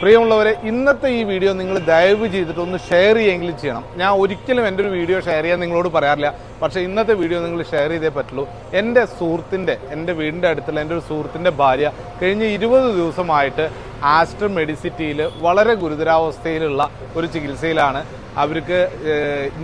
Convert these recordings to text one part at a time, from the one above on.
പ്രിയമുള്ളവരെ ഇന്നത്തെ ഈ വീഡിയോ നിങ്ങൾ ദയവ് ചെയ്തിട്ട് ഒന്ന് ഷെയർ ചെയ്യുമെങ്കിലും ചെയ്യണം. ഞാൻ ഒരിക്കലും എന്റെ ഒരു വീഡിയോ ഷെയർ ചെയ്യാൻ നിങ്ങളോട് പറയാറില്ല. പക്ഷേ ഇന്നത്തെ വീഡിയോ നിങ്ങൾ ഷെയർ ചെയ്തേ പറ്റുള്ളൂ. എന്റെ സുഹൃത്തിന്റെ എന്റെ വീടിന്റെ അടുത്തുള്ള എന്റെ ഒരു സുഹൃത്തിന്റെ ഭാര്യ കഴിഞ്ഞ ഇരുപത് ദിവസമായിട്ട് ആസ്റ്റർ മെഡിസിറ്റിയിൽ വളരെ ഗുരുതരാവസ്ഥയിലുള്ള ഒരു ചികിത്സയിലാണ്. അവർക്ക്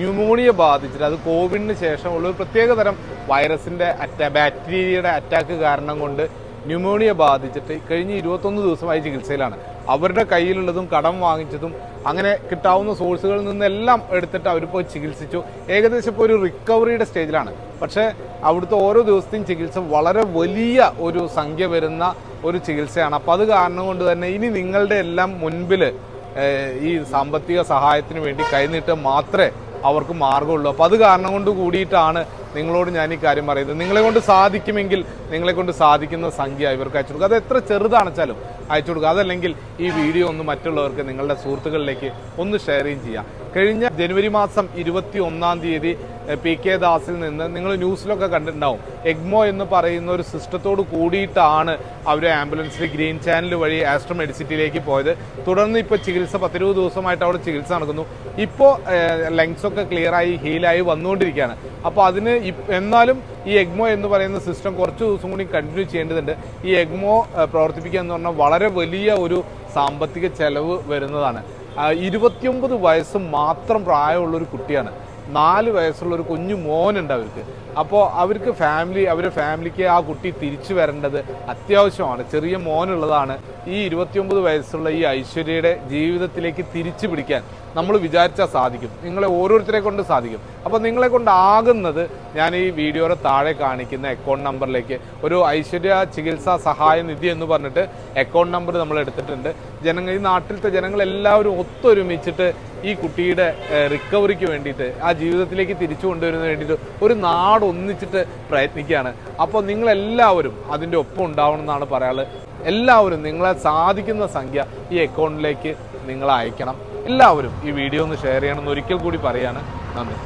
ന്യൂമോണിയ ബാധിച്ചിട്ട് അത് കോവിഡിന് ശേഷമുള്ള ഒരു പ്രത്യേക തരം വൈറസിന്റെ അറ്റാ ബാക്ടീരിയയുടെ അറ്റാക്ക് കാരണം കൊണ്ട് ന്യൂമോണിയ ബാധിച്ചിട്ട് കഴിഞ്ഞ ഇരുപത്തൊന്ന് ദിവസമായി ചികിത്സയിലാണ്. അവരുടെ കയ്യിലുള്ളതും കടം വാങ്ങിച്ചതും അങ്ങനെ കിട്ടാവുന്ന സോഴ്സുകളിൽ നിന്നെല്ലാം എടുത്തിട്ട് അവരിപ്പോൾ ചികിത്സിച്ചു. ഏകദേശം ഇപ്പോൾ ഒരു റിക്കവറിയുടെ സ്റ്റേജിലാണ്. പക്ഷേ അവിടുത്തെ ഓരോ ദിവസത്തെയും ചികിത്സ വളരെ വലിയ ഒരു സംഖ്യ വരുന്ന ഒരു ചികിത്സയാണ്. അപ്പോൾ അത് കാരണം കൊണ്ട് തന്നെ ഇനി നിങ്ങളുടെ എല്ലാം മുൻപിൽ ഈ സാമ്പത്തിക സഹായത്തിന് വേണ്ടി കൈനീട്ടം മാത്രമേ അവർക്ക് മാർഗമുള്ളൂ. അപ്പോൾ അത് കാരണം കൊണ്ട് കൂടിയിട്ടാണ് നിങ്ങളോട് ഞാൻ ഈ കാര്യം പറയുന്നത്. നിങ്ങളെ കൊണ്ട് സാധിക്കുമെങ്കിൽ നിങ്ങളെ കൊണ്ട് സാധിക്കുന്ന സംഖ്യ ഇവർക്ക് അയച്ചു കൊടുക്കുക. അത് എത്ര ചെറുതാണെച്ചാലും അയച്ചു കൊടുക്കുക. അതല്ലെങ്കിൽ ഈ വീഡിയോ ഒന്ന് മറ്റുള്ളവർക്ക് നിങ്ങളുടെ സുഹൃത്തുക്കളിലേക്ക് ഒന്ന് ഷെയറിങ് ചെയ്യാം. കഴിഞ്ഞ ജനുവരി മാസം ഇരുപത്തി ഒന്നാം തീയതി പി കെ ദാസിൽ നിന്ന് നിങ്ങൾ ന്യൂസിലൊക്കെ കണ്ടിട്ടുണ്ടാവും. എഗ്മോ എന്ന് പറയുന്ന ഒരു സിസ്റ്റത്തോട് കൂടിയിട്ടാണ് അവർ ആംബുലൻസിൽ ഗ്രീൻ ചാനൽ വഴി ആസ്ട്രോ മെഡിസിറ്റിയിലേക്ക് പോയത്. തുടർന്ന് ഇപ്പോൾ ചികിത്സ പത്തിരുപത് ദിവസമായിട്ട് അവിടെ ചികിത്സ നടക്കുന്നു. ഇപ്പോൾ ലങ്സൊക്കെ ക്ലിയർ ആയി ഹീലായി വന്നുകൊണ്ടിരിക്കുകയാണ്. അപ്പോൾ അതിന് എന്നാലും ഈ എഗ്മോ എന്ന് പറയുന്ന സിസ്റ്റം കുറച്ച് ദിവസം കൂടി കണ്ടിന്യൂ ചെയ്യേണ്ടതുണ്ട്. ഈ എഗ്മോ പ്രവർത്തിപ്പിക്കുക എന്ന് പറഞ്ഞാൽ വളരെ വലിയ ഒരു സാമ്പത്തിക ചെലവ് വരുന്നതാണ്. ഇരുപത്തിയൊമ്പത് വയസ്സ് മാത്രം പ്രായമുള്ള ഒരു കുട്ടിയാണ്. നാല് വയസ്സുള്ള ഒരു കുഞ്ഞു മോനുണ്ട് അവർക്ക്. അപ്പോൾ അവർക്ക് ഫാമിലി അവരുടെ ഫാമിലിക്ക് ആ കുട്ടി തിരിച്ചു വരേണ്ടത് അത്യാവശ്യമാണ്. ചെറിയ മോനുള്ളതാണ് ഈ ഇരുപത്തിയൊമ്പത് വയസ്സുള്ള ഈ ഐശ്വര്യയുടെ ജീവിതത്തിലേക്ക് തിരിച്ചു പിടിക്കാൻ നമ്മൾ വിചാരിച്ചാൽ സാധിക്കും. നിങ്ങളെ ഓരോരുത്തരെ കൊണ്ട് സാധിക്കും. അപ്പോൾ നിങ്ങളെ കൊണ്ടാകുന്നത് ഞാൻ ഈ വീഡിയോയുടെ താഴെ കാണിക്കുന്ന അക്കൗണ്ട് നമ്പറിലേക്ക് ഒരു ഐശ്വര്യ ചികിത്സാ സഹായ നിധി എന്ന് പറഞ്ഞിട്ട് അക്കൗണ്ട് നമ്പർ നമ്മൾ എടുത്തിട്ടുണ്ട്. ജനങ്ങൾ ഈ നാട്ടിലത്തെ ജനങ്ങൾ എല്ലാവരും ഒത്തൊരുമിച്ചിട്ട് ഈ കുട്ടിയുടെ റിക്കവറിക്ക് വേണ്ടിയിട്ട് ആ ജീവിതത്തിലേക്ക് തിരിച്ചു കൊണ്ടുവരുന്നതിന് വേണ്ടിയിട്ട് ഒരു നാട് ഒന്നിച്ചിട്ട് പ്രയത്നിക്കുകയാണ്. അപ്പോൾ നിങ്ങളെല്ലാവരും അതിന്റെ ഒപ്പം ഉണ്ടാവണം എന്നാണ് പറയാനുള്ളത്. എല്ലാവരും നിങ്ങളെ സാധിക്കുന്ന സംഖ്യ ഈ അക്കൗണ്ടിലേക്ക് നിങ്ങൾ അയക്കണം. എല്ലാവരും ഈ വീഡിയോ ഒന്ന് ഷെയർ ചെയ്യണമെന്ന് ഒരിക്കൽ കൂടി പറയാണ്. നന്ദി.